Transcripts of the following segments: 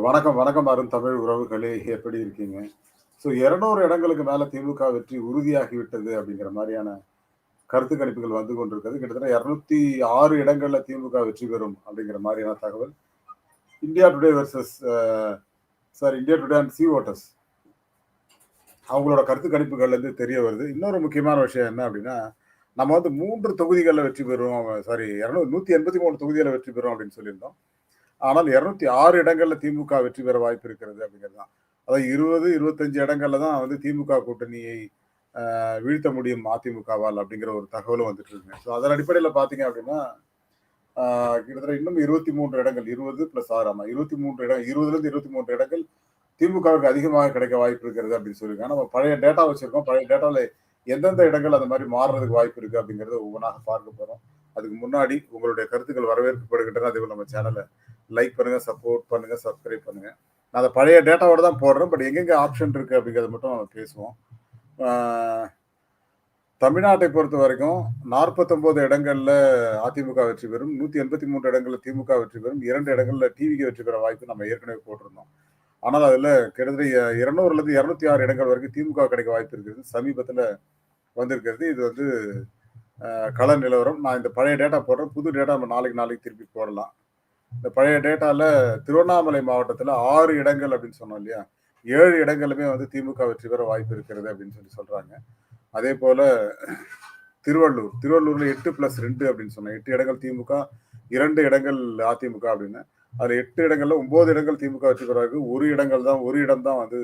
வணக்கம், வணக்கம் அருண் தமிழ் உறவுகளே! எப்படி இருக்கீங்க? ஸோ 200 இடங்களுக்கு மேல திமுக வெற்றி உறுதியாகிவிட்டது அப்படிங்கிற மாதிரியான கருத்து கணிப்புகள் வந்து கொண்டிருக்கிறது. கிட்டத்தட்ட இரநூத்தி ஆறு இடங்களில் திமுக வெற்றி பெறும் அப்படிங்கிற மாதிரியான தகவல். India Today versus sir India Today and C voters அவங்களோட கருத்து கணிப்புகள்லேருந்து தெரிய வருது. இன்னொரு முக்கியமான விஷயம் என்ன அப்படின்னா, நம்ம வந்து மூன்று தொகுதிகளில் வெற்றி பெறுவோம். சாரி இரநூறு நூற்றி எண்பத்தி மூணு தொகுதிகளில் வெற்றி பெறும் அப்படின்னு சொல்லியிருந்தோம். ஆனால் 206 இடங்கள்ல திமுக வெற்றி பெற வாய்ப்பு இருக்கிறது அப்படிங்கிறது தான். அதாவது 20, 25 இடங்கள்ல தான் வந்து திமுக கூட்டணியை வீழ்த்த முடியும் அதிமுகவால் அப்படிங்கிற ஒரு தகவலும் வந்துட்டு இருக்குங்க. ஸோ அதன் அடிப்படையில பார்த்தீங்க அப்படின்னா, கிட்டத்தட்ட இன்னும் 23 இடங்கள் 20 பிளஸ் 6 ஆமா 23 இடம் 20லேருந்து 23 இடங்கள் திமுகவுக்கு அதிகமாக கிடைக்க வாய்ப்பு இருக்கிறது அப்படின்னு சொல்லியிருக்காங்க. நம்ம பழைய டேட்டா வச்சிருக்கோம். பழைய டேட்டாவில் எந்தெந்த இடங்கள் அந்த மாதிரி மாறுறதுக்கு வாய்ப்பு இருக்குது அப்படிங்கிறத ஒவ்வொன்றாக பார்க்க போகிறோம் அதுக்கு முன்னாடி உங்களுடைய கருத்துக்கள் வரவேற்கப்படுகின்றன. அதே நம்ம சேனலை லைக் பண்ணுங்க, சப்போர்ட் பண்ணுங்க, சப்ஸ்கிரைப் பண்ணுங்க. நான் அதை பழைய டேட்டாவோட தான் போடுறேன். பட் எங்கெங்கே ஆப்ஷன் இருக்கு அப்படிங்கிறத மட்டும் நம்ம பேசுவோம். ஆ தமிழ்நாட்டை பொறுத்தவரைக்கும் 49 இடங்கள்ல அதிமுக வெற்றி பெறும். 183 இடங்கள்ல திமுக வெற்றி பெறும். இரண்டு இடங்கள்ல டிவிக்கு வெற்றி பெற வாய்ப்பு நம்ம ஏற்கனவே போட்டிருந்தோம். ஆனால் அதுல கிட்டத்தட்ட 200லேருந்து 206 இடங்கள் வரைக்கும் திமுக கிடைக்க வாய்ப்பு இருக்கிறது. சமீபத்தில் வந்திருக்கிறது. இது வந்து கள நிலவரம். நான் இந்த பழைய டேட்டா போடுறேன். புது டேட்டா நம்ம நாளைக்கு நாளைக்கு திருப்பி போடலாம். இந்த பழைய டேட்டாவில் திருவண்ணாமலை மாவட்டத்தில் ஆறு இடங்கள் அப்படின்னு சொன்னோம் இல்லையா? ஏழு இடங்களுமே வந்து திமுக வெற்றி பெற வாய்ப்பு இருக்கிறது அப்படின்னு சொல்லி சொல்கிறாங்க அதே போல் திருவள்ளூர். திருவள்ளூரில் எட்டு ப்ளஸ் ரெண்டு அப்படின்னு சொன்னேன். எட்டு இடங்கள் திமுக, இரண்டு இடங்கள் அதிமுக அப்படின்னு. அதில் எட்டு இடங்களில் ஒம்பது இடங்கள் திமுக வெற்றி பெற வாய்ப்பு. 1 இடங்கள் தான் ஒரு இடம் தான் வந்து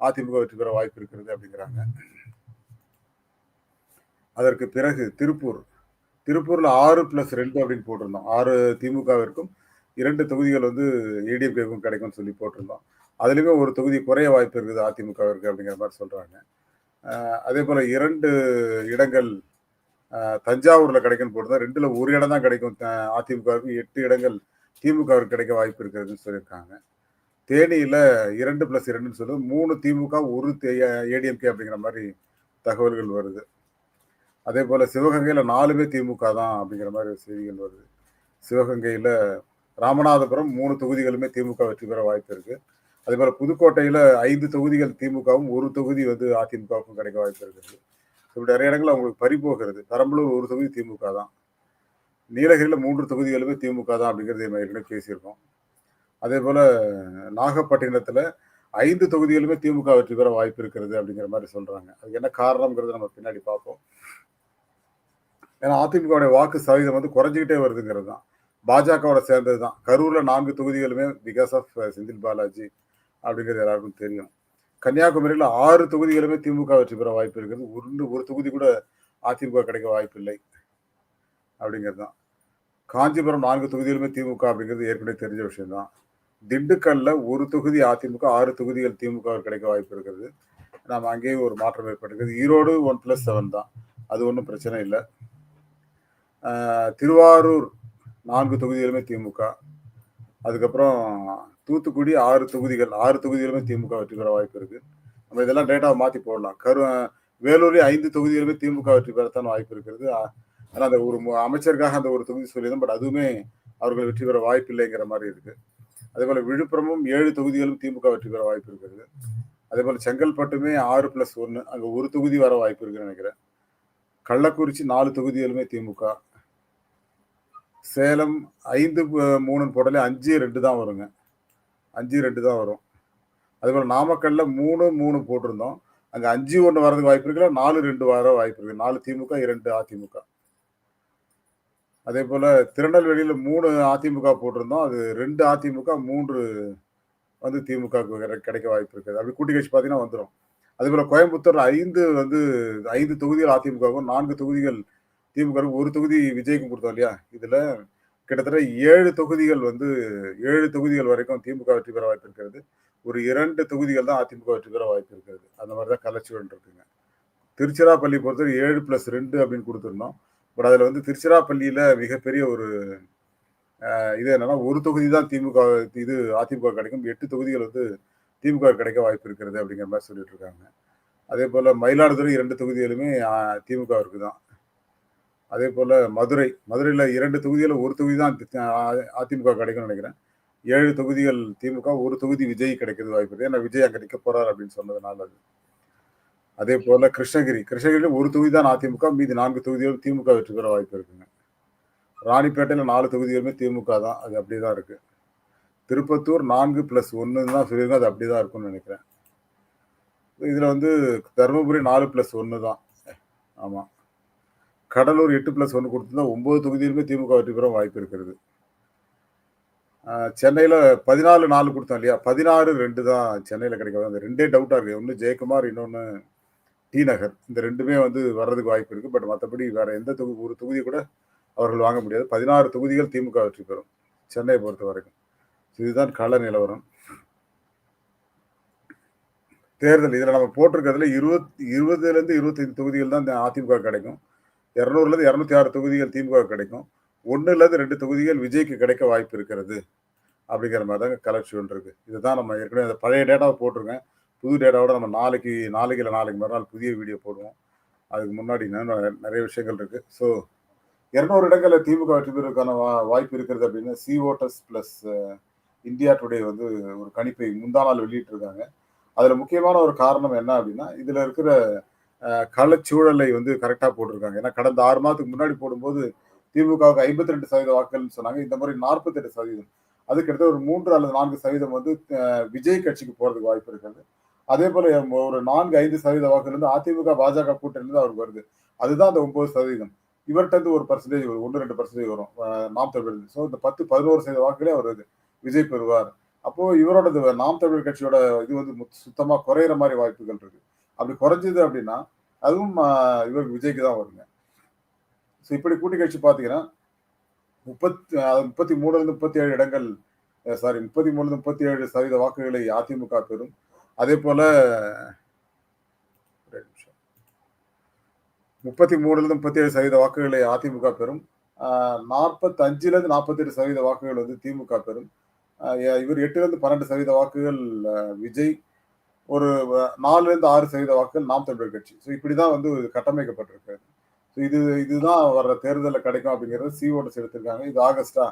அதிமுக வெற்றி பெற வாய்ப்பு இருக்கிறது அப்படிங்கிறாங்க. அதற்கு பிறகு திருப்பூர். திருப்பூரில் ஆறு ப்ளஸ் ரெண்டு அப்படின்னு போட்டிருந்தோம். ஆறு திமுகவிற்கும் இரண்டு தொகுதிகள் வந்து ஏடிஎம்கேக்கும் கிடைக்கும்னு சொல்லி போட்டிருந்தோம். அதுலேயுமே ஒரு தொகுதி குறைய வாய்ப்பு இருக்குது அதிமுகவிற்கு அப்படிங்கிற மாதிரி சொல்கிறாங்க அதே போல் இரண்டு இடங்கள் தஞ்சாவூரில் கிடைக்கும்னு போட்டிருந்தோம். 2ல 1 இடம் தான் கிடைக்கும் அதிமுகவிற்கு எட்டு இடங்கள் திமுகவிற்கு கிடைக்க வாய்ப்பு இருக்கிறதுன்னு சொல்லியிருக்காங்க. தேனியில 2 பிளஸ் 2ன்னு சொல்லி மூணு திமுக, ஒரு தே ஏடிஎம்கே அப்படிங்கிற மாதிரி தகவல்கள் வருது. அதே போல் சிவகங்கையில் நாலுமே திமுக தான் அப்படிங்கிற மாதிரி செய்திகள் வருது. சிவகங்கையில் ராமநாதபுரம் மூணு தொகுதிகளுமே திமுக வெற்றி பெற வாய்ப்பு இருக்கு. அதேபோல புதுக்கோட்டையில 5 தொகுதிகள் திமுகவும், ஒரு தொகுதி வந்து அதிமுகவுக்கும் கிடைக்க வாய்ப்பு இருக்குது இப்படி நிறைய இடங்கள்ல அவங்களுக்கு பறிப்போகிறது பெரம்பலூர் ஒரு தொகுதி திமுக தான். நீலகிரியில் மூன்று தொகுதிகளுமே திமுக தான் அப்படிங்கிறது நம்ம ஏற்கனவே பேசியிருக்கோம். அதே போல் நாகப்பட்டினத்தில் ஐந்து தொகுதிகளுமே திமுக வெற்றி பெற வாய்ப்பு இருக்கிறது அப்படிங்கிற மாதிரி சொல்கிறாங்க அதுக்கு என்ன காரணங்கிறது நம்ம பின்னாடி பார்ப்போம். ஏன்னா அதிமுகவுடைய வாக்கு சதவீதம் வந்து குறைஞ்சிக்கிட்டே வருதுங்கிறது தான். பாஜகவோட சேர்ந்தது தான். கரூரில் நான்கு தொகுதிகளுமே பிகாஸ் ஆஃப் செந்தில் பாலாஜி அப்படிங்கிறது எல்லாருக்கும் தெரியும். கன்னியாகுமரியில் ஆறு தொகுதிகளுமே திமுக வெற்றி பெற வாய்ப்பு இருக்கிறது. ஒன்று ஒரு தொகுதி கூட அதிமுக கிடைக்க வாய்ப்பில்லை. அப்படிங்கிறது தான். காஞ்சிபுரம் நான்கு தொகுதிகளுமே திமுக அப்படிங்கிறது ஏற்கனவே தெரிஞ்ச விஷயம்தான் திண்டுக்கல்ல ஒரு தொகுதி அதிமுக, ஆறு தொகுதிகள் திமுக கிடைக்க வாய்ப்பு இருக்கிறது. நாம் அங்கேயும் ஒரு மாற்றம் ஏற்பட்டிருக்குது. ஈரோடு 1+7 தான். அது ஒன்றும் பிரச்சனை இல்லை திருவாரூர் நான்கு தொகுதிகளுமே திமுக. அதுக்கப்புறம் தூத்துக்குடி ஆறு தொகுதிகள் ஆறு தொகுதிகளுமே திமுக வெற்றி பெற வாய்ப்பு இருக்கு. நம்ம இதெல்லாம் டேட்டாவை மாத்தி போடலாம். கரு வேலூரில் ஐந்து தொகுதிகளுமே திமுக வெற்றி பெறத்தான் வாய்ப்பு இருக்கிறது. ஆனால் அந்த ஒரு அமைச்சருக்காக அந்த ஒரு தொகுதி சொல்லியிருந்தோம். பட் அதுவுமே அவர்கள் வெற்றி பெற வாய்ப்பு இல்லைங்கிற மாதிரி இருக்கு. அதேபோல விழுப்புரமும் ஏழு தொகுதிகளும் திமுக வெற்றி பெற வாய்ப்பு இருக்கிறது. அதே போல் செங்கல்பட்டுமே ஆறு ப்ளஸ் ஒன்று அங்கே ஒரு தொகுதி வர வாய்ப்பு இருக்குன்னு நினைக்கிறேன் கள்ளக்குறிச்சி நாலு தொகுதிகளுமே திமுக. சேலம் 5 3ன்னு போட்டாலே 5 2 தான் வருங்க. 5 2 தான் வரும். அதுபோல் நாமக்கல்ல 3 3 போட்டிருந்தோம். அங்கே அஞ்சு ஒன்று வரதுக்கு வாய்ப்பு இருக்குல்ல 4 2 வர வாய்ப்பு இருக்கு. நாலு திமுக, இரண்டு அதிமுக. அதே போல் திருநெல்வேலியில் மூணு அதிமுக போட்டிருந்தோம். அது ரெண்டு அதிமுக, மூன்று வந்து திமுகவுக்கு கிடைக்க வாய்ப்பு இருக்குது. அப்படி கூட்டி கட்சி பார்த்தீங்கன்னா வந்துரும். அதேபோல கோயம்புத்தூர்ல 5 வந்து ஐந்து தொகுதிகள் அதிமுகவும் நான்கு தொகுதிகள் திமுகவுக்கு ஒரு தொகுதி விஜய்க்கும் கொடுத்தோம் இல்லையா? இதுல கிட்டத்தட்ட ஏழு தொகுதிகள் வந்து ஏழு தொகுதிகள் வரைக்கும் திமுக வெற்றி பெற வாய்ப்பு இருக்கிறது. ஒரு இரண்டு தொகுதிகள் தான் அதிமுக வெற்றி பெற வாய்ப்பு இருக்கிறது. அந்த மாதிரி தான் கலச்சுவன் இருக்குங்க. திருச்சிராப்பள்ளி பொறுத்தவரை 7+2 அப்படின்னு கொடுத்துருந்தோம் பட் அதில் வந்து திருச்சிராப்பள்ளியில் மிகப்பெரிய ஒரு இது என்னன்னா, ஒரு தொகுதி தான் திமுக இது அதிமுக கிடைக்கும். எட்டு தொகுதிகள் வந்து திமுக கிடைக்க வாய்ப்பு இருக்கிறது அப்படிங்கிற மாதிரி சொல்லிட்டு இருக்காங்க. அதே போல் மயிலாடுதுறை இரண்டு தொகுதிகளுமே திமுகவிற்கு தான். அதே போல் மதுரை மதுரையில் இரண்டு தொகுதியில் ஒரு தொகுதி தான் அதிமுக கிடைக்கும்னு நினைக்கிறேன். ஏழு தொகுதிகள் திமுக ஒரு தொகுதி விஜய் கிடைக்கிறது வாய்ப்பு இருக்குது. ஏன்னா விஜய் அங்கே நிற்க போகிறார் அப்படின்னு சொன்னதுனால அது. அதே போல் கிருஷ்ணகிரி கிருஷ்ணகிரியில் ஒரு தொகுதி தான் அதிமுக மீதி நான்கு தொகுதிகள் திமுக வெற்றி பெற வாய்ப்பு இருக்குங்க. ராணிப்பேட்டையில் நாலு தொகுதிகளுமே திமுக தான். அது அப்படிதான் இருக்குது திருப்பத்தூர் நான்கு ப்ளஸ் ஒன்று தான் சொல்லியிருக்கோம் அது அப்படிதான் இருக்கும்னு நினைக்கிறேன். இதில் வந்து தருமபுரி நாலு ப்ளஸ் ஒன்று தான் ஆமாம் கடலூர் எட்டு பிளஸ் ஒன்று கொடுத்துருந்தா ஒம்பது தொகுதியிலுமே திமுக வெற்றி பெற வாய்ப்பு இருக்கிறது. சென்னையில் பதினாலு நாலு கொடுத்தோம் இல்லையா? பதினாறு ரெண்டு தான் சென்னையில் கிடைக்கும் அந்த ரெண்டே டவுட்டாக இருக்குது. ஒன்று ஜெயக்குமார் இன்னொன்று டி நகர். இந்த ரெண்டுமே வந்து வர்றதுக்கு வாய்ப்பு இருக்குது பட் மற்றபடி வேறு எந்த தொகுதி ஒரு தொகுதி கூட அவர்கள் வாங்க முடியாது. பதினாறு தொகுதிகள் திமுக வெற்றி பெறும். சென்னையை பொறுத்த வரைக்கும். இதுதான் கள நிலவரம். தேர்தல். இதில் நம்ம போட்டிருக்கிறதுல இருபத் இருபதுலேருந்து இருபத்தைந்து தொகுதிகள் தான் இந்த அதிமுக கிடைக்கும். இரநூறுலேருந்து இரநூத்தி ஆறு தொகுதிகள் திமுக கிடைக்கும். ஒன்றுலேருந்து ரெண்டு தொகுதிகள் விஜய்க்கு கிடைக்க வாய்ப்பு இருக்கிறது. அப்படிங்கிற மாதிரி தாங்க கலெக்ஷன் இருக்குது இதுதான் நம்ம ஏற்கனவே அந்த பழைய டேட்டாவை போட்டிருக்கேன். புது டேட்டாவோட நம்ம நாளைக்கு நாளைக்கு இல்லை நாளைக்கு மறுநாள் புதிய வீடியோ போடுவோம். அதுக்கு முன்னாடி இன்னும் நிறைய விஷயங்கள் இருக்குது ஸோ இரநூறு இடங்களில் திமுக வெற்றி பெறுவதற்கான வா- வாய்ப்பு இருக்கிறது அப்படின்னு C voters plus India Today வந்து ஒரு கணிப்பை முந்தா நாள் வெளியிட்டிருக்காங்க. அதில் முக்கியமான ஒரு காரணம் என்ன அப்படின்னா இதில் இருக்கிற களச்சூழலை வந்து கரெக்டாக போட்டிருக்காங்க. ஏன்னா கடந்த ஆறு மாதத்துக்கு முன்னாடி போடும்போது திமுகவுக்கு ஐம்பத்தி ரெண்டு சதவீத வாக்குகள்னு சொன்னாங்க. இந்த முறை நாற்பத்தெட்டு சதவீதம். அதுக்கடுத்து ஒரு மூன்று அல்லது நான்கு சதவீதம் வந்து விஜய் கட்சிக்கு போகிறதுக்கு வாய்ப்பு இருக்கிறது அதே போல ஒரு நான்கு ஐந்து சதவீத வாக்குகள் அதிமுக பாஜக கூட்டணியிலிருந்து அவருக்கு வருது. அதுதான் அந்த ஒன்பது சதவீதம். இவர்கிட்ட ஒரு பர்சன்டேஜ் வரும். ஒன்று ரெண்டு பர்சன்டேஜ் வரும். நாம் தமிழ் ஸோ இந்த பத்து பதினோரு சதவீத வாக்குகளே அவர் விஜய் பெறுவார். அப்போ இவரோடது நாம் தமிழ் கட்சியோட இது வந்து சுத்தமாக குறையிற மாதிரி வாய்ப்புகள் இருக்கு. அப்படி குறைஞ்சது அப்படின்னா அதுவும் இவர் இவருக்கு விஜய்க்கு தான் வருங்க. ஸோ இப்படி கூட்டி கட்சி பார்த்தீங்கன்னா முப்பத்தி முப்பத்தி மூணுலேருந்து முப்பத்தி ஏழு இடங்கள் சாரி முப்பத்தி மூணுலருந்து முப்பத்தி ஏழு சதவீத வாக்குகளை அதிமுக பெறும். அதே போல முப்பத்தி மூணுலேருந்து முப்பத்தி ஏழு சதவீத வாக்குகளை அதிமுக பெறும். நாற்பத்தி நாற்பத்தெட்டு சதவீத வாக்குகள் வந்து திமுக பெறும். இவர் எட்டுலேருந்து பன்னெண்டு சதவீத வாக்குகள் விஜய் ஒரு நாலுலேருந்து ஆறு சதவீத வாக்குகள் நாம் தமிழர் கட்சி. ஸோ இப்படி தான் வந்து கட்டமைக்கப்பட்டிருக்கு. ஸோ இது இதுதான் வர்ற தேர்தலில் கிடைக்கும் அப்படிங்கிறது சி ஓட்டஸ் எடுத்திருக்காங்க இது ஆகஸ்டா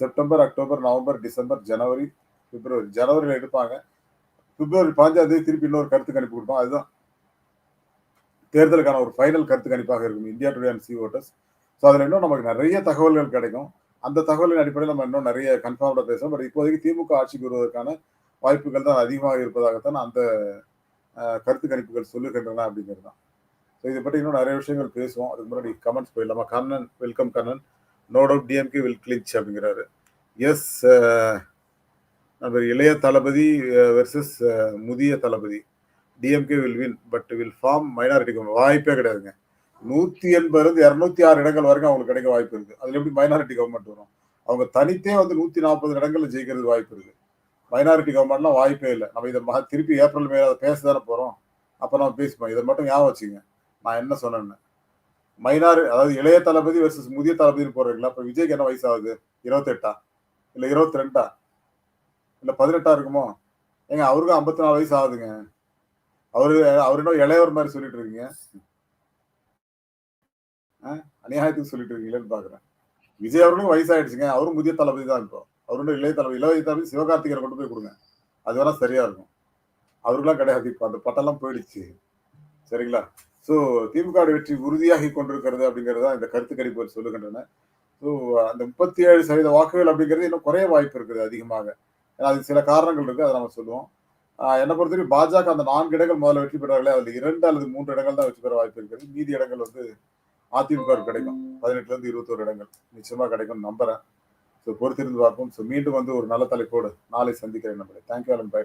செப்டம்பர் அக்டோபர் நவம்பர் டிசம்பர் ஜனவரி பிப்ரவரி ஜனவரியில் எடுப்பாங்க. பிப்ரவரி பாஞ்சாம் தேதி திருப்பி இன்னொரு கருத்து கணிப்பு கொடுப்போம். அதுதான். தேர்தலுக்கான ஒரு ஃபைனல் கருத்து கணிப்பாக இருக்கும் India Today and C voters so அதில் இன்னும் நமக்கு நிறைய தகவல்கள் கிடைக்கும். அந்த தகவலின் அடிப்படையில் நம்ம இன்னும் நிறைய கன்ஃபார்ம்டாக பேசுவோம் பட் இப்போதைக்கு திமுக ஆட்சிக்கு வருவதற்கான வாய்ப்புகள் தான் அதிகமாக இருப்பதாகத்தான் அந்த கருத்து கணிப்புகள் சொல்லுகின்றன அப்படிங்கிறது தான். ஸோ இதை பற்றி இன்னும் நிறைய விஷயங்கள் பேசுவோம். அதுக்கு முன்னாடி கமெண்ட்ஸ் போயிடலாமா? Kannan welcome Kannan no doubt DMK will clinch அப்படிங்கிறாரு. எஸ் நம்ம இளைய தளபதி வெர்சஸ் முதிய தளபதி. DMK will win but will form minority வாய்ப்பே கிடையாதுங்க. நூற்றி எண்பதுலேருந்து இருந்து ஆறு இடங்கள் வரைக்கும் அவங்களுக்கு கிடைக்க வாய்ப்பு இருக்குது அதில் எப்படி மைனாரிட்டி கவர்மெண்ட் வரும்? அவங்க தனித்தே வந்து நூற்றி நாற்பது இடங்களில் ஜெயிக்கிறது வாய்ப்பு இருக்குது மைனாரிட்டி கவர்மெண்ட்லாம் வாய்ப்பே இல்லை. நம்ம இதை மக- திருப்பி ஏப்ரல் மே அதை பேச தானே போகிறோம் அப்போ நம்ம பேசிப்போம் இதை மட்டும் ஞாபகம் வச்சுங்க. நான் என்ன சொன்னேன்னு. மைனாரி அதாவது இளைய தளபதி வெர்சஸ் முதிய தளபதினு போடுறீங்களா? இப்போ விஜய்க்கு என்ன வயசு ஆகுது இருபத்தெட்டா? இல்லை இருபத்தி ரெண்டா இல்லை பதினெட்டா இருக்குமோ? ஏங்க அவருக்கும் ஐம்பத்தி நாலு வயசு ஆகுதுங்க. அவரு அவர் இன்னும் இளையவர் மாதிரி சொல்லிட்டு இருக்கீங்க. அநியாயத்துக்கு சொல்லிட்டு இருக்கீங்களேன்னு பாக்குறேன். விஜய் அவர்களுக்கும் வயசாயிடுச்சுங்க. அவரும் முதிய தளபதி தான் இப்போ. அவருடைய இளைய தளபதி இளைய தளபதி சிவகார்த்திகரை கொண்டு போய் கொடுங்க. அது வேணா சரியா இருக்கும். அவருக்கெல்லாம் கிடையாது. இப்போ அந்த பட்டம்லாம் போயிடுச்சு. சரிங்களா? ஸோ திமுக வெற்றி உறுதியாகி கொண்டிருக்கிறது அப்படிங்கிறது தான் இந்த கருத்து கணிப்புகள் சொல்லுகின்றன. ஸோ அந்த முப்பத்தி ஏழு சதவீத வாக்குகள் அப்படிங்கிறது இன்னும் குறைய வாய்ப்பு இருக்குது அதிகமாக. ஏன்னா அதுக்கு சில காரணங்கள் இருக்கு. அதை நம்ம சொல்லுவோம். என்னை பொறுத்தவரைக்கும் பாஜக அந்த நான்கு இடங்கள் முதல்ல வெற்றி பெறார்களே அதில் இரண்டு அல்லது மூன்று இடங்கள் தான் வெற்றி பெற வாய்ப்பு இருக்கிறது மீதி இடங்கள் வந்து அதிமுக கிடைக்கும். பதினெட்டுல இருந்து இருபத்தோரு இடங்கள். நிச்சயமா கிடைக்கும் நம்புறேன். ஸோ பொறுத்திருந்து பார்ப்போம். ஸோ மீண்டும் வந்து ஒரு நல்ல தலைப்போடு நாளை சந்திக்கிறேன் நம்மளை. Thank you Alan by